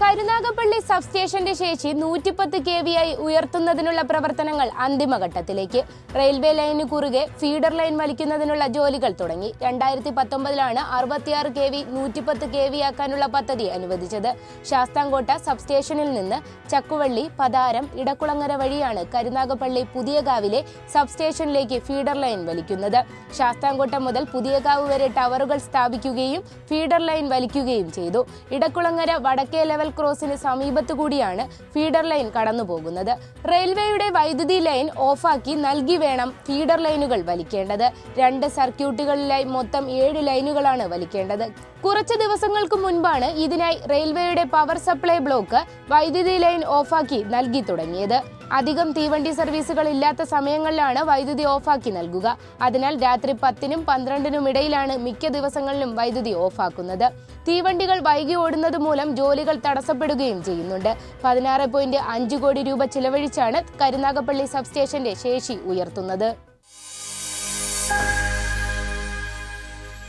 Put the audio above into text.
കരുനാഗപ്പള്ളി സബ്സ്റ്റേഷന്റെ ശേഷി നൂറ്റിപ്പത്ത് K V ആയി ഉയർത്തുന്നതിനുള്ള പ്രവർത്തനങ്ങൾ അന്തിമഘട്ടത്തിലേക്ക്. റെയിൽവേ ലൈന് കുറുകെ ഫീഡർ ലൈൻ വലിക്കുന്നതിനുള്ള ജോലികൾ തുടങ്ങി. രണ്ടായിരത്തി പത്തൊമ്പതിലാണ് അറുപത്തിയാറ് കെ വി നൂറ്റിപ്പത്ത് കെ വി ആക്കാനുള്ള പദ്ധതി അനുവദിച്ചത്. ശാസ്താംകോട്ട സബ്സ്റ്റേഷനിൽ നിന്ന് ചക്കുവള്ളി പതാരം ഇടക്കുളങ്ങര വഴിയാണ് കരുനാഗപ്പള്ളി പുതിയകാവിലെ സബ്സ്റ്റേഷനിലേക്ക് ഫീഡർ ലൈൻ വലിക്കുന്നത്. ശാസ്താംകോട്ട മുതൽ പുതിയകാവ് വരെ ടവറുകൾ സ്ഥാപിക്കുകയും ഫീഡർ ലൈൻ വലിക്കുകയും ചെയ്തു. ഇടക്കുളങ്ങര വടക്കേ ലെവൽ ക്രോസിന് സമീപത്തു കൂടിയാണ് ഫീഡർ ലൈൻ കടന്നുപോകുന്നത്. റെയിൽവേയുടെ വൈദ്യുതി ലൈൻ ഓഫാക്കി നൽകി വേണം ഫീഡർ ലൈനുകൾ വലിക്കേണ്ടത്. രണ്ട് സർക്യൂട്ടുകളിലായി മൊത്തം ഏഴ് ലൈനുകളാണ് വലിക്കേണ്ടത്. കുറച്ച് ദിവസങ്ങൾക്ക് മുൻപാണ് ഇതിനായി റെയിൽവേയുടെ പവർ സപ്ലൈ ബ്ലോക്ക് വൈദ്യുതി ലൈൻ ഓഫാക്കി നൽകി തുടങ്ങിയത്. അധികം തീവണ്ടി സർവീസുകൾ ഇല്ലാത്ത സമയങ്ങളിലാണ് വൈദ്യുതി ഓഫാക്കി നൽകുക. അതിനാൽ രാത്രി പത്തിനും പന്ത്രണ്ടിനും ഇടയിലാണ് മിക്ക ദിവസങ്ങളിലും വൈദ്യുതി ഓഫാക്കുന്നത്. തീവണ്ടികൾ വൈകി ഓടുന്നത് മൂലം ജോലികൾ തടസ്സപ്പെടുകയും ചെയ്യുന്നുണ്ട്. പതിനാറ് പോയിന്റ് അഞ്ച് കോടി രൂപ ചിലവഴിച്ചാണ് കരുനാഗപ്പള്ളി സബ്സ്റ്റേഷന്റെ ശേഷി ഉയർത്തുന്നത്.